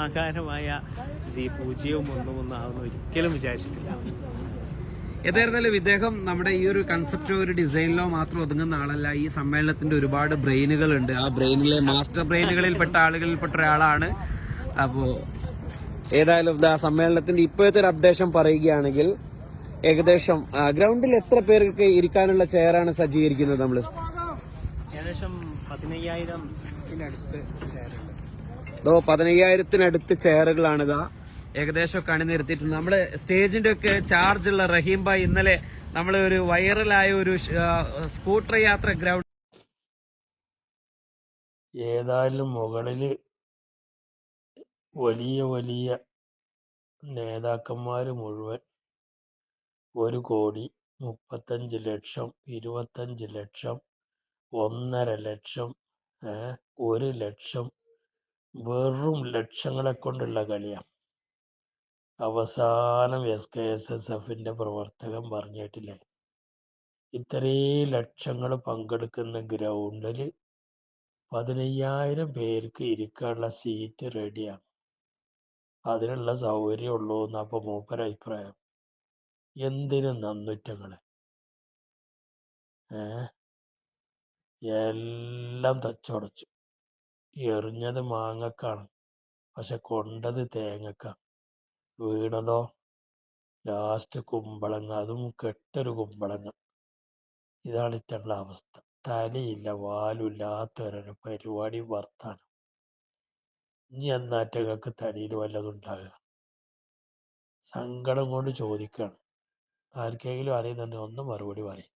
ഭീമാകാരമായ ഈ പൂജ്യവും ഒന്നും ഒന്നും ആവുന്ന ഒരിക്കലും വിചാരിച്ചിട്ടില്ല. ഏതായിരുന്നാലും ഇദ്ദേഹം നമ്മുടെ ഈ ഒരു കൺസെപ്റ്റോ ഒരു ഡിസൈനിലോ മാത്രം ഒതുങ്ങുന്ന ആളല്ല. ഈ സമ്മേളനത്തിന്റെ ഒരുപാട് ബ്രെയിനുകൾ ഉണ്ട് ആ ബ്രെയിനിലെ മാസ്റ്റർ ബ്രെയിനുകളിൽപ്പെട്ട ആളുകളിൽപ്പെട്ട ഒരാളാണ്. അപ്പോ ഏതായാലും ആ സമ്മേളനത്തിന്റെ ഇപ്പോഴത്തെ ഒരു അപ്ഡേഷൻ പറയുകയാണെങ്കിൽ ഏകദേശം ഗ്രൗണ്ടിൽ എത്ര പേർക്ക് ഇരിക്കാനുള്ള ചെയറാണ് സജ്ജീകരിക്കുന്നത് നമ്മൾ? ഏകദേശം പതിനയ്യായിരം ഇതോ പതിനയ്യായിരത്തിനടുത്ത് ചെയറുകളാണിതാ. ഏകദേശം ഒക്കെ അണിനിരത്തിയിട്ടുണ്ട്. നമ്മുടെ സ്റ്റേജിന്റെ ഒക്കെ ചാർജ് ഉള്ള റഹീം ഭായ് ഇന്നലെ നമ്മൾ ഒരു വൈറലായ ഒരു സ്കൂട്ടർ യാത്ര ഗ്രൗണ്ട് ഏതായാലും മുകളിൽ വലിയ വലിയ നേതാക്കന്മാര് മുഴുവൻ ഒരു കോടി മുപ്പത്തഞ്ച് ലക്ഷം ഇരുപത്തഞ്ച് ലക്ഷം ഒന്നര ലക്ഷം ഒരു ലക്ഷം വെറും ലക്ഷങ്ങളെ കൊണ്ടുള്ള കളിയാണ് അവസാനം എസ് കെ എസ് എസ് എഫിന്റെ പ്രവർത്തകൻ പറഞ്ഞിട്ടില്ലേ? ഇത്രയും ലക്ഷങ്ങൾ പങ്കെടുക്കുന്ന ഗ്രൗണ്ടിൽ പതിനയ്യായിരം പേർക്ക് ഇരിക്കാനുള്ള സീറ്റ് റെഡിയാണ് അതിനുള്ള സൗകര്യം ഉള്ളൂ എന്നാ അപ്പൊ മൂപ്പര അഭിപ്രായം. എന്തിനു നന്നുറ്റങ്ങൾ? ഏ? എല്ലാം തച്ചുടച്ചു. എറിഞ്ഞത് മാങ്ങക്കാണ്. പക്ഷെ കൊണ്ടത് തേങ്ങക്ക. വീണതോ? ലാസ്റ്റ് കുമ്പളങ്ങ. അതും കെട്ടൊരു കുമ്പളങ്ങ. ഇതാണ് ഇറ്റുള്ള അവസ്ഥ. തലയില്ല വാലുമില്ലാത്തൊരു പരിപാടി വർത്താനം. ഇനി എന്നാറ്റങ്ങൾക്ക് തലയിൽ വല്ലതും ഉണ്ടാകുക. സങ്കടം കൊണ്ട് ചോദിക്കുകയാണ് ആർക്കെങ്കിലും അറിയുന്നുണ്ടെങ്കിൽ ഒന്ന് മറുപടി പറയും.